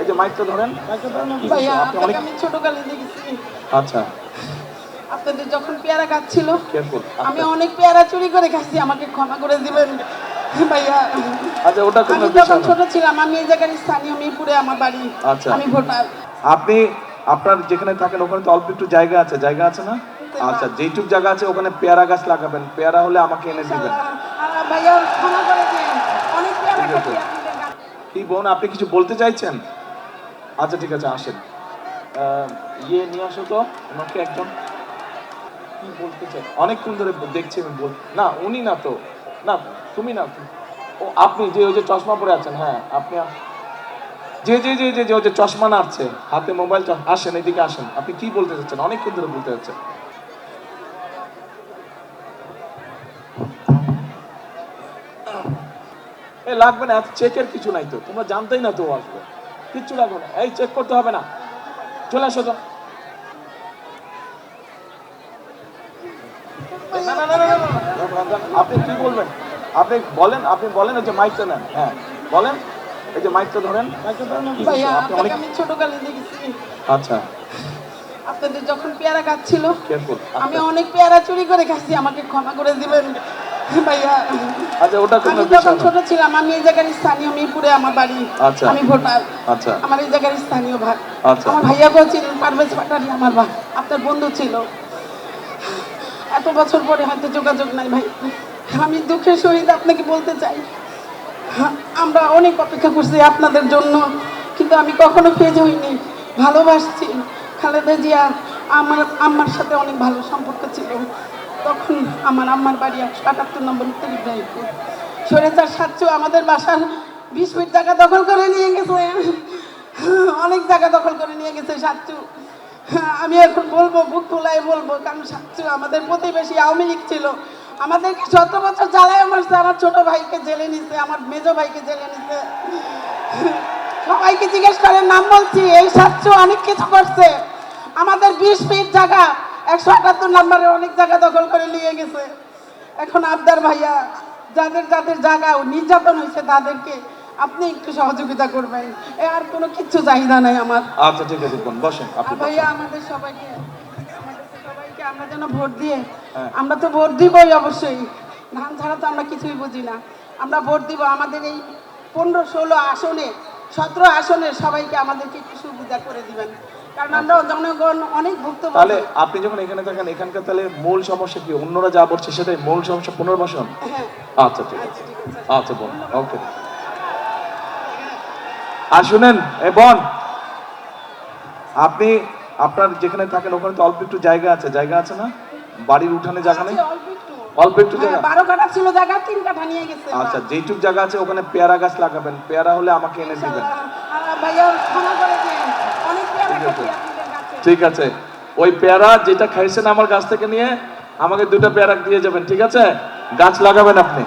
এই যে মাইকটা ধরেন। আচ্ছা। আপনাদের যখন পেয়ারা গাছ ছিল আমি অনেক পেয়ারা চুরি করে খাইছি আমাকে ক্ষমা করে দিবেন। ভাইয়া আচ্ছা ওটা আমি যখন ছোট ছিলাম আমি এই জায়গার স্থানীয় মিরপুরে আমার বাড়ি। আচ্ছা। আমি ভোটার আপনি আপনার যেখানে থাকেন ওখানে তো অল্প একটু জায়গা আছে। জায়গা আছে না? আচ্ছা যেটুক জায়গা আছে ওখানে পেয়ারা গাছ লাগাবেন। পেয়ারা হলে আমাকে এনে দিবেন। ভাইয়া ক্ষমা করে দিন। অনেক পেয়ারা কি বোন আপনি কিছু বলতে চাইছেন? আচ্ছা ঠিক আছে, আসেন। ইয়ে নিয়ে আসো তো, ওনাকে একজন। কি বলতে চাই? অনেকক্ষণ ধরে দেখছি আমি, বল না, উনি না তো। না, তুমি না ও, আপনি যে ওই যে চশমা পরে আছেন হ্যাঁ আপনি যে যে যে যে যে, ওই যে চশমা নাড়ছে, হাতে মোবাইল আসেন, এদিকে আসেন। আপনি কি বলতে চাচ্ছেন? অনেকক্ষণ ধরে বলতে চাচ্ছেন। লাগবে না, এত চেকের কিছু নাই তো। তোমরা জানতেই না তো আসবে। কিচ্ছু লাগবে না এই চেক করতে হবে না চলে আসো তো আপনি কি বলবেন আপনি বলেন আপনি বলেন যে মাইকটা নেন হ্যাঁ বলেন এই যে মাইকটা ধরেন আচ্ছা আপনাদের যখন পেয়ারা গাছ ছিল আমি অনেক পেয়ারা চুরি করে খাচ্ছি আমাকে ক্ষমা করে দিবেন ভাইয়া আচ্ছা ওটা কোনো আমি বিষয় যখন না ছোট ছিলাম আমি এই জায়গার স্থানীয় মিরপুরে আমার বাড়ি আচ্ছা। আমি ভোটার আচ্ছা। আমার এই জায়গার স্থানীয় ভাই আচ্ছা। আমার ভাইয়াকেও ছিলেন পারভেজ পাটারি আমার ভাই আপনার বন্ধু ছিল। এত বছর পরে হয়তো যোগাযোগ নাই ভাই। আমি দুঃখের সহিত আপনাকে বলতে চাই আমরা অনেক অপেক্ষা করছি আপনাদের জন্য কিন্তু আমি কখনো ফেজ হইনি। ভালোবাসছি। খালেদা জিয়া আমার আম্মার সাথে অনেক ভালো সম্পর্ক ছিল। তখন আমার আম্মার বাড়ি একশো আটাত্তর নম্বর উত্তর ইব্রাহিমপুর সরেচার সাচ্চু আমাদের বাসার বিশ ফিট জায়গা দখল করে নিয়ে গেছে। অনেক জায়গা দখল করে নিয়ে গেছে সাচ্চু আমি এখন বলব, বুক তোলাই বলব, কারণ সাচ্চু আমাদের প্রতিবেশী আওয়ামী লীগ ছিল। আমাদেরকে সতেরো বছর জ্বালায় মারছে, আমার ছোট ভাইকে জেলে নিছে, আমার মেজ ভাইকে জেলে নিছে। সবাইকে জিজ্ঞেস করেন, নাম বলছি, এই সাতশো অনেক কিছু করছে। আমাদের বিশ ফিট জায়গা একশো আটাত্তর নম্বরে অনেক জায়গা দখল করে নিয়ে গেছে। এখন আবদার ভাইয়া যাদের যাদের জায়গা নির্যাতন হয়েছে তাদেরকে আপনি একটু সহযোগিতা করবেন। আর কোনো কিচ্ছু চাহিদা নাই আমার। আচ্ছা ঠিক আছে বসেন। ভাইয়া আমাদের সবাইকে আমাদের সবাইকে আমরা যেন ভোট দিয়ে হ্যাঁ। আমরা তো ভোট দিবই অবশ্যই। ধান ছাড়া তো আমরা কিছুই বুঝি না। আমরা ভোট দিব আমাদের এই পনেরো ষোলো আসনে সতেরো আসনে সবাইকে আমাদেরকে একটু সুবিধা করে দিবেন। কারণ আমরা জনগণ অনেক ভুক্তভোগী। তাহলে আপনি যখন এখানে থাকেন এখানকার তাহলে মূল সমস্যা কি? অন্যরা যা বলছে সেটাই মূল সমস্যা পুনর্বাসন? হ্যাঁ। আচ্ছা ঠিক আছে। আচ্ছা ঠিক আছে। আচ্ছা বোন ওকে। আর শুনেন এ বোন আপনি আপনার যেখানে থাকেন ওখানে তো অল্প একটু জায়গা আছে। জায়গা আছে না? বাড়ির উঠানে জায়গা নেই? অল্প একটু। জায়গা? হ্যাঁ, বারো কাঠা ছিল জায়গা কাঠা নিয়ে গেছে আচ্ছা যেইটুক জায়গা আছে ওখানে পেয়ারা গাছ লাগাবেন। পেয়ারা হলে আমাকে এনে দিবেন। ভাইয়া ক্ষমা করে ঠিক আছে। ওই পেয়ারা যেটা খাইছেন আমার গাছ থেকে নিয়ে, আমাকে দুটো পেয়ারা দিয়ে যাবেন, ঠিক আছে? গাছ লাগাবেন আপনি।